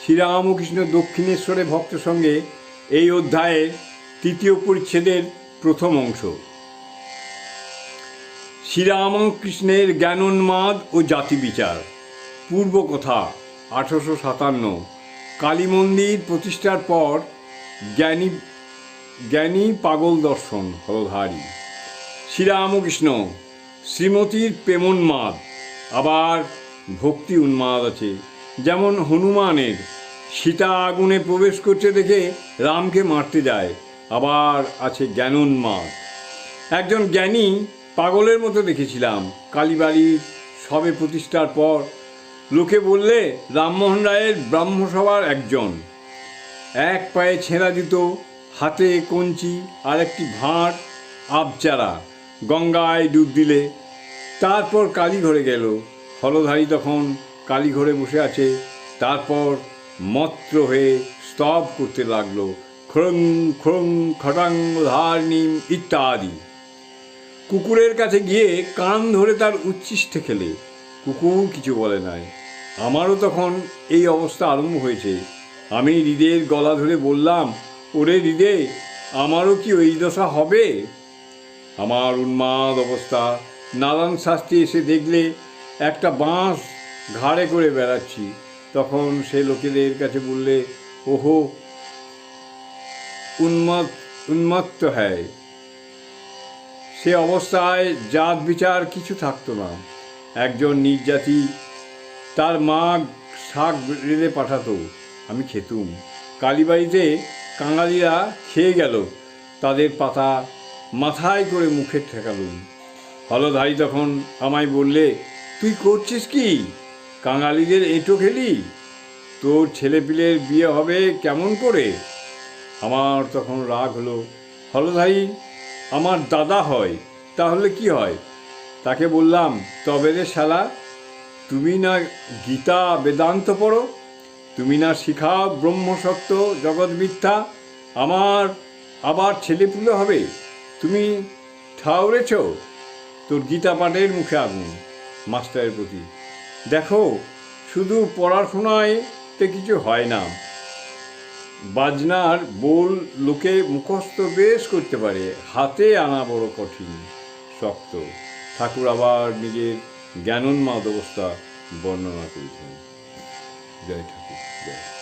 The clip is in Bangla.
শ্রীরামকৃষ্ণ দক্ষিণেশ্বরে ভক্ত সঙ্গে এই অধ্যায়ের তৃতীয় পরিচ্ছেদের প্রথম অংশ। শ্রীরামকৃষ্ণের জ্ঞানোন্মাদ ও জাতি বিচার। পূর্ব কথা আঠারোশো সাতান্ন। কালী মন্দির প্রতিষ্ঠার পর জ্ঞানী জ্ঞানী পাগল দর্শন, হলধারী। শ্রীরামকৃষ্ণ, শ্রীমতীর প্রেমোন্মাদ, আবার ভক্তি উন্মাদ আছে। যেমন হনুমানের, সীতা আগুনে প্রবেশ করছে দেখে রামকে মারতে যায়, আবার আছে জ্ঞানোন্মাদ একজন জ্ঞানী পাগলের মতো দেখেছিলাম কালীবাড়ির সবে প্রতিষ্ঠার পর। লোকে বললে, রামমোহন রায়ের ব্রাহ্মসভার একজন। এক পায়ে ছেঁড়া জুতো, হাতে কঞ্চি, আর একটি ভাঁড়, আবচারা, গঙ্গায় ডুব দিলে। তারপর কালীঘরে গেল। হলধারী তখন কালীঘরে বসে আছে। তারপর মত্র হয়ে স্তব করতে লাগল। খ্রং খ্রং খটাং ধারণীম ইত্যাদি। কুকুরের কাছে গিয়ে কান ধরে তার উচ্ছিষ্টে খেলে। কুকুর কিছু বলে নাই। আমারও তখন এই অবস্থা আরম্ভ হয়েছে। আমি হৃদের গলা ধরে বললাম, ওরে হৃদে, আমারও কি ওই দশা হবে? আমার উন্মাদ অবস্থা। নারায়ণ শাস্ত্রী এসে দেখলে একটা বাঁশ ঘাড়ে করে বেড়াচ্ছি। তখন সে লোকেদের কাছে বললে, ওহো উন্মাদ উন্মত্ত হ্যায়। সে অবস্থায় জাত বিচার কিছু থাকতো না। একজন নির্যাতি তার মা শাক রেঁধে পাঠাতো। আমি খেতুম। কালীবাড়িতে কাঙালিরা খেয়ে গেল। তাদের পাতা মাথায় করে মুখে ঠেকালুম। হলধারী তখন আমায় বললে, তুই করছিস কি? কাঙালিদের এঁটো খেলি? তোর ছেলেপিলের বিয়ে হবে কেমন করে? আমার তখন রাগ হলো। হলধারী আমার দাদা হয়, তাহলে কি হয়? তাকে বললাম, তবে রে শালা, তুমি না গীতা বেদান্ত পড়ো? তুমি না শিখাও ব্রহ্মসত্য জগৎ মিথ্যা? আমার আবার ছেলেপুলে হবে? তুমি ঠাউরেছ? তোর গীতা পাঠের মুখে আগুন, মাস্টারের প্রতি। দেখো, শুধু পড়াশোনায় তে কিছু হয় না। বাজনার বোল লোকে মুখস্থ বেশ করতে পারে, হাতে আনা বড় কঠিন, শক্ত। ঠাকুর আবার নিজের জ্ঞানোন্মাদ অবস্থা বর্ণনা করেছেন। জয় ঠাকুর, জয়।